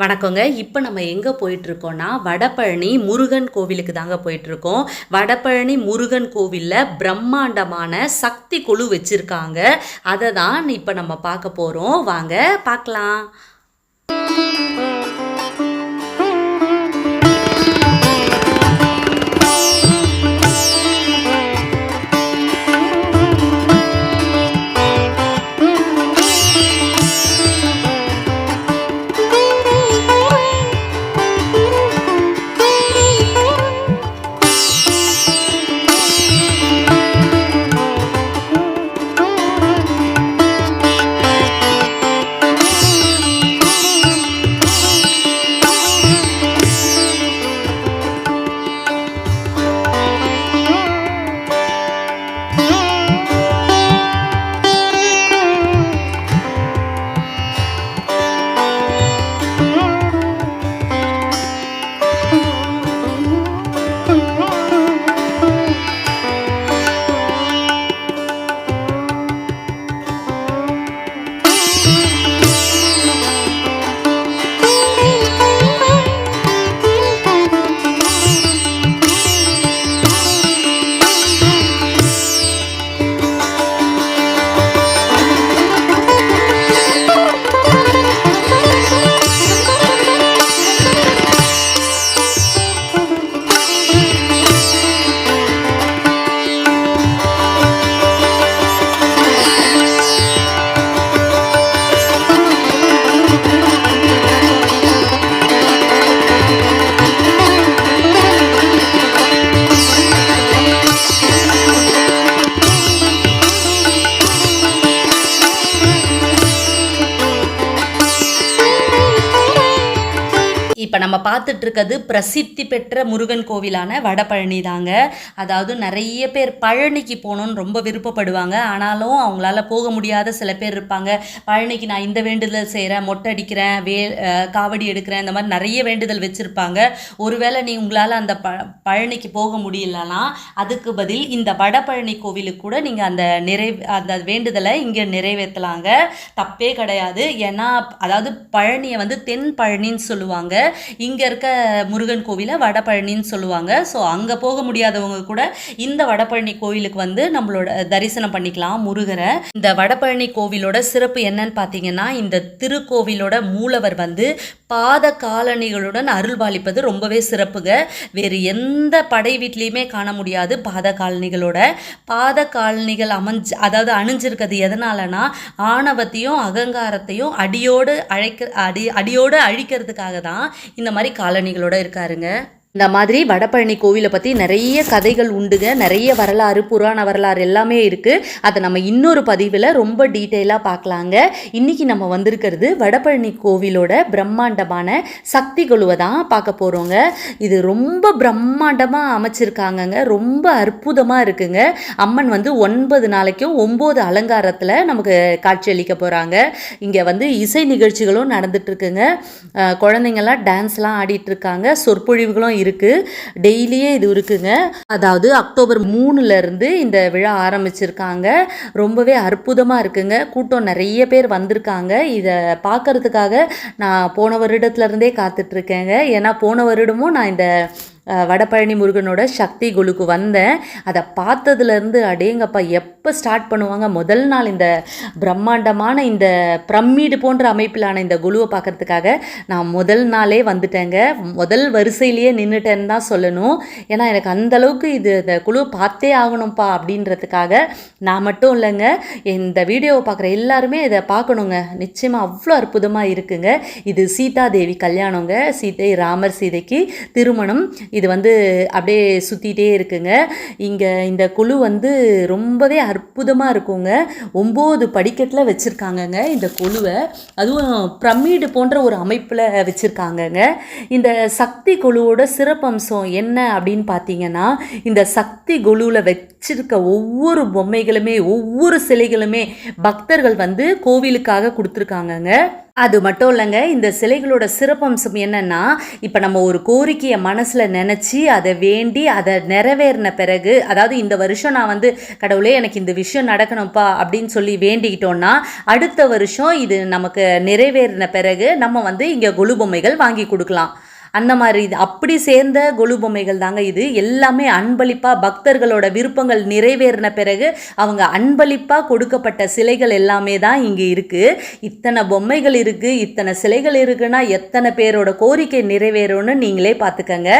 வணக்கங்க. இப்போ நம்ம எங்கே போயிட்டுருக்கோம்னா வடபழனி முருகன் கோவிலுக்கு தாங்க போயிட்டுருக்கோம். வடபழனி முருகன் கோவிலில் பிரம்மாண்டமான சக்தி குழு வச்சுருக்காங்க. அதை தான் இப்போ நம்ம பார்க்க போகிறோம் வாங்க பார்க்கலாம். நம்ம பார்த்துட்ருக்கிறது பிரசித்தி பெற்ற முருகன் கோவிலான வடபழனி தாங்க. அதாவது நிறைய பேர் பழனிக்கு போகணுன்னு ரொம்ப விருப்பப்படுவாங்க. ஆனாலும் அவங்களால போக முடியாத சில பேர் இருப்பாங்க. பழனிக்கு நான் இந்த வேண்டுதல் செய்கிறேன் மொட்டை அடிக்கிறேன் வே காவடி எடுக்கிறேன் இந்த மாதிரி நிறைய வேண்டுதல் வச்சுருப்பாங்க. ஒருவேளை நீ உங்களால் அந்த ப பழனிக்கு போக முடியலனா அதுக்கு பதில் இந்த வடபழனி கோவிலுக்கு கூட நீங்கள் அந்த நிறை அந்த வேண்டுதலை இங்கே நிறைவேற்றலாங்க தப்பே கிடையாது. ஏன்னா அதாவது பழனியை வந்து தென் பழனின்னு சொல்லுவாங்க. இங்கே இருக்க முருகன் கோவிலை வடபழனின்னு சொல்லுவாங்க. ஸோ அங்கே போக முடியாதவங்க கூட இந்த வடபழனி கோவிலுக்கு வந்து நம்மளோட தரிசனம் பண்ணிக்கலாம் முருகரை. இந்த வடபழனி கோவிலோட சிறப்பு என்னன்னு பார்த்தீங்கன்னா இந்த திருக்கோவிலோட மூலவர் வந்து பாத காலணிகளுடன் அருள்பாலிப்பது ரொம்பவே சிறப்புங்க. வேறு எந்த படை வீட்லேயுமே காண முடியாது பாத காலணிகளோட. பாத காலணிகள் அமைஞ்சு அதாவது அணிஞ்சிருக்கிறது எதனாலனா ஆணவத்தையும் அகங்காரத்தையும் அடியோடு அழைக்க அடி அடியோடு அழிக்கிறதுக்காக தான் இந்த மாதிரி காலணிகளோட இருக்காருங்க. இந்த மாதிரி வடபழனி கோவிலை பற்றி நிறைய கதைகள் உண்டுங்க. நிறைய வரலாறு புராண வரலாறு எல்லாமே இருக்குது அதை நம்ம இன்னொரு பதிவில் ரொம்ப டீட்டெயிலாக பார்க்கலாங்க. இன்றைக்கி நம்ம வந்திருக்கிறது வடபழனி கோவிலோட பிரம்மாண்டமான சக்தி குழுவை தான் பார்க்க போகிறோங்க இது ரொம்ப பிரம்மாண்டமாக அமைச்சிருக்காங்கங்க. ரொம்ப அற்புதமாக இருக்குங்க. அம்மன் வந்து ஒன்பது நாளைக்கும் ஒம்பது அலங்காரத்தில் நமக்கு காட்சியளிக்க போகிறாங்க இங்கே வந்து இசை நிகழ்ச்சிகளும் நடந்துகிட்ருக்குங்க குழந்தைங்கள்லாம் டான்ஸ்லாம் ஆடிட்டுருக்காங்க சொற்பொழிவுகளும் இருக்குது டெய்லியே இது இருக்குங்க. அதாவது அக்டோபர் மூணுலேருந்து இந்த விழா ஆரம்பிச்சிருக்காங்க. ரொம்பவே அற்புதமாக இருக்குங்க. கூட்டம் நிறைய பேர் வந்திருக்காங்க. இதை பார்க்கறதுக்காக நான் போன வருடத்துல இருந்தே ஏன்னா போன வருடமும் நான் இந்த வடபழனி முருகனோட சக்தி குழுக்கு வந்தேன். அதை பார்த்ததுலேருந்து அடேங்கப்பா எப்போ ஸ்டார்ட் பண்ணுவாங்க? முதல் நாள் இந்த பிரம்மாண்டமான இந்த பிரம்மீடு போன்ற அமைப்பிலான இந்த குழுவை பார்க்கறதுக்காக நான் முதல் நாளே வந்துட்டேங்க. முதல் வரிசையிலேயே நின்றுட்டேன்னு தான் சொல்லணும். ஏன்னா எனக்கு அந்த அளவுக்கு இது இந்த குழுவை பார்த்தே ஆகணும்ப்பா அப்படின்றதுக்காக நான் மட்டும் இல்லைங்க. இந்த வீடியோவை பார்க்குற எல்லாருமே இதை பார்க்கணுங்க. நிச்சயமாக அவ்வளோ அற்புதமாக இருக்குங்க. இது சீதா தேவி கல்யாணங்க. சீதை ராமர் சீதைக்கு திருமணம். இது வந்து அப்படியே சுற்றிட்டே இருக்குங்க. இங்கே இந்த குழு வந்து ரொம்பவே அற்புதமாக இருக்குங்க. ஒம்பது படிக்கட்டில் வச்சுருக்காங்கங்க இந்த குழுவை. அதுவும் பிரமிடு போன்ற ஒரு அமைப்பில் வச்சுருக்காங்கங்க. இந்த சக்தி குழுவோட சிறப்பம்சம் என்ன அப்படின்னு பார்த்தீங்கன்னா இந்த சக்தி குழுவில் வச்சிருக்க ஒவ்வொரு பொம்மைகளுமே ஒவ்வொரு சிலைகளுமே பக்தர்கள் வந்து கோவிலுக்காக கொடுத்துருக்காங்கங்க. அது மட்டும் இல்லைங்க இந்த சிலைகளோட சிறப்பம்சம் என்னென்னா இப்போ நம்ம ஒரு கோரிக்கையை மனசில் நினச்சி அதை வேண்டி அதை நிறைவேறின பிறகு அதாவது இந்த வருஷம் நான் வந்து கடவுளே எனக்கு இந்த விஷயம் நடக்கணும்ப்பா அப்படின்னு சொல்லி வேண்டிக்கிட்டோன்னா அடுத்த வருஷம் இது நமக்கு நிறைவேறின பிறகு நம்ம வந்து இங்கே கொலு பொம்மைகள் வாங்கி கொடுக்கலாம். அந்த மாதிரி இது. அப்படி சேர்ந்த கொலு பொம்மைகள் தாங்க இது. எல்லாமே அன்பளிப்பாக பக்தர்களோட விருப்பங்கள் நிறைவேறின பிறகு அவங்க அன்பளிப்பாக கொடுக்கப்பட்ட சிலைகள் எல்லாமே தான் இங்கே இருக்குது இத்தனை பொம்மைகள் இருக்குது இத்தனை சிலைகள் இருக்குன்னா எத்தனை பேரோட கோரிக்கை நிறைவேறும்னு நீங்களே பார்த்துக்கங்க.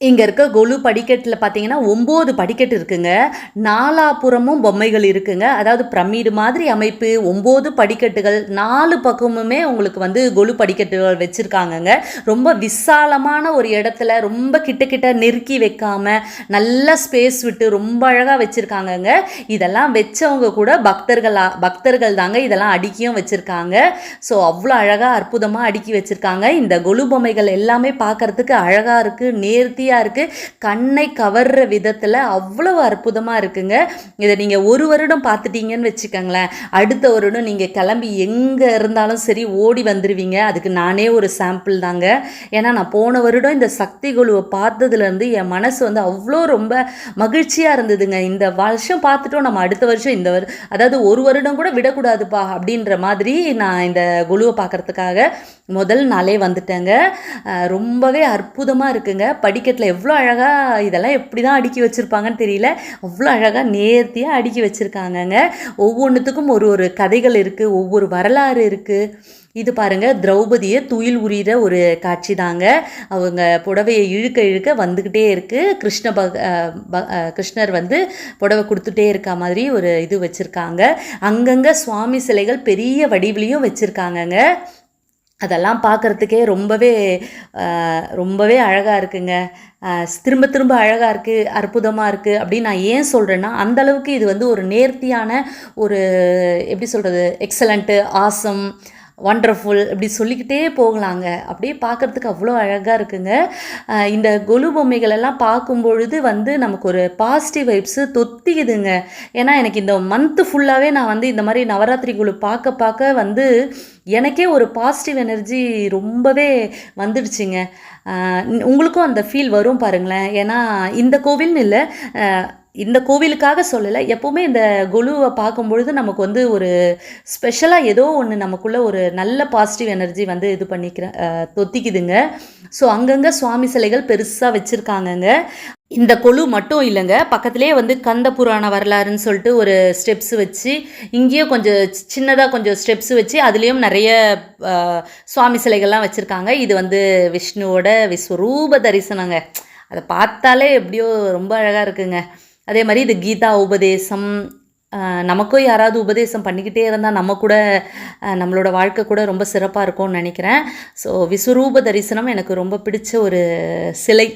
இங்கே இருக்க கொலு படிக்கட்டில் பார்த்தீங்கன்னா ஒம்பது படிக்கட்டு இருக்குங்க. நாலாபுறமும் பொம்மைகள் இருக்குங்க. அதாவது பிரமிடு மாதிரி அமைப்பு ஒம்பது படிக்கட்டுகள் நாலு பக்கமுமே உங்களுக்கு வந்து கொலு படிக்கட்டுகள் வச்சுருக்காங்கங்க. ரொம்ப விசாலமான ஒரு இடத்துல ரொம்ப கிட்ட கிட்ட நெருக்கி வைக்காம நல்ல ஸ்பேஸ் விட்டு ரொம்ப அழகாக வச்சுருக்காங்கங்க. இதெல்லாம் வச்சவங்க கூட பக்தர்களா பக்தர்கள் தாங்க இதெல்லாம் அடுக்கியும் வச்சுருக்காங்க. ஸோ அவ்வளோ அழகாக அற்புதமாக அடுக்கி வச்சுருக்காங்க. இந்த கொலு பொம்மைகள் எல்லாமே பார்க்கறதுக்கு அழகாக இருக்குது நேர்த்தி நேர்த்தியாக இருக்குது கண்ணை கவர்ற விதத்தில் அவ்வளவு அற்புதமாக இருக்குங்க. இதை நீங்கள் ஒரு வருடம் பார்த்துட்டீங்கன்னு வச்சுக்கோங்களேன். அடுத்த வருடம் நீங்கள் கிளம்பி எங்கே இருந்தாலும் சரி ஓடி வந்துடுவீங்க அதுக்கு நானே ஒரு சாம்பிள் தாங்க. ஏன்னா நான் போன வருடம் இந்த சக்தி குழுவை பார்த்ததுலேருந்து என் மனசு வந்து அவ்வளோ ரொம்ப மகிழ்ச்சியாக இருந்ததுங்க. இந்த வருஷம் பார்த்துட்டோம் நம்ம அடுத்த வருஷம் இந்த வரு அதாவது ஒரு வருடம் கூட விடக்கூடாதுப்பா அப்படின்ற மாதிரி நான் இந்த குழுவை பார்க்கறதுக்காக முதல் நாளே வந்துட்டேங்க. ரொம்பவே அற்புதமாக இருக்குங்க. படிக்கட்டில் எவ்வளோ அழகாக இதெல்லாம் எப்படி தான் அடுக்கி வச்சுருப்பாங்கன்னு தெரியல. அவ்வளோ அழகாக நேர்த்தியாக அடுக்கி வச்சுருக்காங்கங்க. ஒவ்வொன்றுத்துக்கும் ஒரு ஒரு கதைகள் இருக்குது ஒவ்வொரு வரலாறு இருக்குது இது பாருங்க திரௌபதியை துயில் உரிகிற ஒரு காட்சி தாங்க அவங்க புடவையை இழுக்க இழுக்க வந்துக்கிட்டே இருக்குது கிருஷ்ண பக ப- கிருஷ்ணர் வந்து புடவை கொடுத்துட்டே இருக்க மாதிரி ஒரு இது வச்சுருக்காங்க. அங்கங்கே சுவாமி சிலைகள் பெரிய வடிவிலையும் வச்சுருக்காங்கங்க. அதெல்லாம் பார்க்குறதுக்கே ரொம்பவே ரொம்பவே அழகாக இருக்குங்க. திரும்ப திரும்ப அழகாக இருக்குது அற்புதமாக இருக்குது அப்படின்னு நான் ஏன் சொல்கிறேன்னா அந்தளவுக்கு இது வந்து ஒரு நேர்த்தியான ஒரு எப்படி சொல்கிறது எக்ஸலண்ட்டு ஆசம் ஒண்டர்ஃபுல் இப்படி சொல்லிக்கிட்டே போகலாங்க. அப்படியே பார்க்குறதுக்கு அவ்வளோ அழகாக இருக்குங்க. இந்த கொலு பொம்மைகளெல்லாம் பார்க்கும்பொழுது பார்க்கும் பொழுது வந்து நமக்கு ஒரு பாசிட்டிவ் வைப்ஸு தொத்திக்குதுங்க. ஏன்னா எனக்கு இந்த மந்த்து ஃபுல்லாகவே நான் வந்து இந்த மாதிரி நவராத்திரி குழு பார்க்க பார்க்க வந்து எனக்கே ஒரு பாசிட்டிவ் எனர்ஜி ரொம்பவே வந்துடுச்சுங்க. உங்களுக்கும் அந்த ஃபீல் வரும் பாருங்களேன். ஏன்னா இந்த கோவில்னு இல்லை இந்த கோவிலுக்காக சொல்லலை. எப்போவுமே இந்த குழுவை பார்க்கும்பொழுது நமக்கு வந்து ஒரு ஸ்பெஷலாக ஏதோ ஒன்று நமக்குள்ள ஒரு நல்ல பாசிட்டிவ் எனர்ஜி வந்து இது பண்ணிக்கிற தொத்திக்குதுங்க. ஸோ அங்கங்கே சுவாமி சிலைகள் பெருசாக வச்சுருக்காங்கங்க. இந்த கொலு மட்டும் இல்லைங்க. பக்கத்துலேயே வந்து கந்த புராண வரலாறுன்னு சொல்லிட்டு ஒரு ஸ்டெப்ஸ் வச்சு இங்கேயும் கொஞ்சம் சின்னதாக கொஞ்சம் ஸ்டெப்ஸ் வச்சு அதுலேயும் நிறைய சுவாமி சிலைகள்லாம் வச்சுருக்காங்க. இது வந்து விஷ்ணுவோட விஸ்வரூப தரிசனங்க. அதை பார்த்தாலே எப்படியோ ரொம்ப அழகாக இருக்குங்க. அதே மாதிரி இது கீதா உபதேசம் நமக்கும் யாராவது உபதேசம் பண்ணிக்கிட்டே இருந்தால் நம்ம கூட நம்மளோட வாழ்க்கை கூட ரொம்ப சிறப்பாக இருக்கும்னு நினைக்கிறேன். ஸோ விஸ்வரூப தரிசனம் எனக்கு ரொம்ப பிடிச்ச ஒரு சிலை.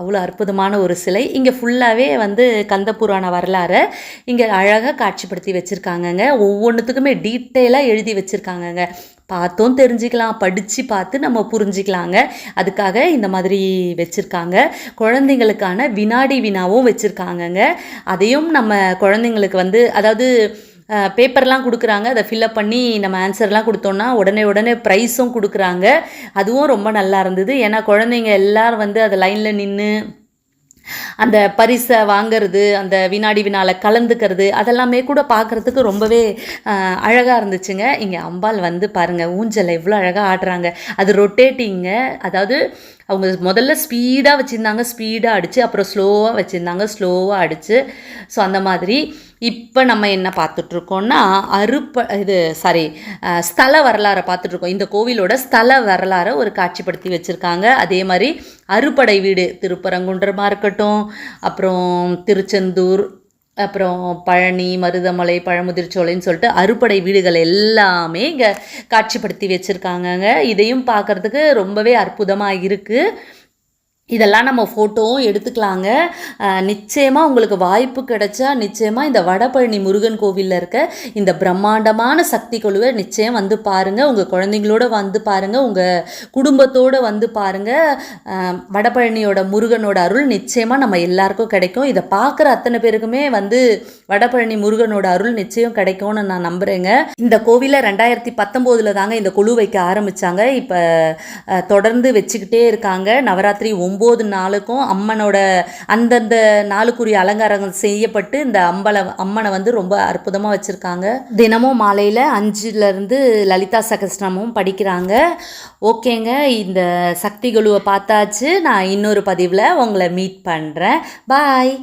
அவ்வளோ அற்புதமான ஒரு சிலை. இங்கே ஃபுல்லாகவே வந்து கந்த புராண வரலாறை இங்கே அழகாக காட்சிப்படுத்தி வச்சுருக்காங்கங்க. ஒவ்வொன்றுத்துக்குமே டீட்டெயிலாக எழுதி வச்சுருக்காங்கங்க. பார்த்தும் தெரிஞ்சுக்கலாம் படித்து பார்த்து நம்ம புரிஞ்சிக்கலாங்க. அதுக்காக இந்த மாதிரி வச்சுருக்காங்க. குழந்தைங்களுக்கான வினாடி வினாவும் வச்சுருக்காங்கங்க. அதையும் நம்ம குழந்தைங்களுக்கு வந்து அதாவது பேப்பர்லாம் கொடுக்குறாங்க. அதை ஃபில்அப் பண்ணி நம்ம ஆன்சர்லாம் கொடுத்தோன்னா உடனே உடனே ப்ரைஸும் கொடுக்குறாங்க. அதுவும் ரொம்ப நல்லா இருந்தது. ஏன்னா குழந்தைங்க எல்லோரும் வந்து அதை லைனில் நின்று அந்த பரிசை வாங்குறது அந்த வினாடி வினால கலந்துக்கிறது அதெல்லாமே கூட பார்க்குறதுக்கு ரொம்பவே அழகாக இருந்துச்சுங்க. இங்கே அம்பாள் வந்து பாருங்கள் ஊஞ்சல் எவ்வளோ அழகாக ஆடுறாங்க. அது ரொட்டேட்டிங்க அதாவது அவங்க முதல்ல ஸ்பீடாக வச்சுருந்தாங்க ஸ்பீடாக அடித்து அப்புறம் ஸ்லோவாக வச்சுருந்தாங்க ஸ்லோவாக அடித்து ஸோ அந்த மாதிரி இப்போ நம்ம என்ன பார்த்துட்ருக்கோம்னா அருப்ப இது சாரி ஸ்தல வரலாறை பார்த்துட்ருக்கோம். இந்த கோவிலோட ஸ்தல வரலாறை ஒரு காட்சிப்படுத்தி வச்சுருக்காங்க. அதே மாதிரி அறுபடை வீடு திருப்பரங்குன்றமாக இருக்கட்டும் அப்புறம் திருச்செந்தூர் அப்புறம் பழனி மருதமலை பழமுதிர்ச்சோலைன்னு சொல்லிட்டு அறுபடை வீடுகள் எல்லாமே இங்கே காட்சிப்படுத்தி வச்சுருக்காங்கங்க. இதையும் பார்க்குறதுக்கு ரொம்பவே அற்புதமாக இருக்குது இதெல்லாம் நம்ம ஃபோட்டோவும் எடுத்துக்கலாங்க. நிச்சயமாக உங்களுக்கு வாய்ப்பு கிடைச்சா நிச்சயமாக இந்த வடபழனி முருகன் கோவிலில் இருக்க இந்த பிரம்மாண்டமான சக்தி கொழுவை நிச்சயம் வந்து பாருங்கள் உங்கள் குழந்தைங்களோட வந்து பாருங்கள் உங்கள் குடும்பத்தோடு வந்து பாருங்கள் வடபழனியோட முருகனோட அருள் நிச்சயமாக நம்ம எல்லாருக்கும் கிடைக்கும். இதை பார்க்குற அத்தனை பேருக்குமே வந்து வடபழனி முருகனோட அருள் நிச்சயம் கிடைக்கும்னு நான் நம்புகிறேங்க இந்த கோவிலை ரெண்டாயிரத்தி பத்தொம்போதில் தாங்க இந்த குழு வைக்க ஆரம்பித்தாங்க இப்போ தொடர்ந்து வச்சுக்கிட்டே இருக்காங்க. நவராத்திரி ஒம்பது நாளுக்கும் அம்மனோட அந்தந்த நாளுக்குரிய அலங்காரங்கள் செய்யப்பட்டு இந்த அம்பல அம்மனை வந்து ரொம்ப அற்புதமாக வச்சுருக்காங்க. தினமும் மாலையில் அஞ்சுலேருந்து லலிதா சகஸ்ரமும் படிக்கிறாங்க. ஓகேங்க இந்த சக்தி குழுவை பார்த்தாச்சு. நான் இன்னொரு பதிவில் உங்களை மீட் பண்ணுறேன் பாய்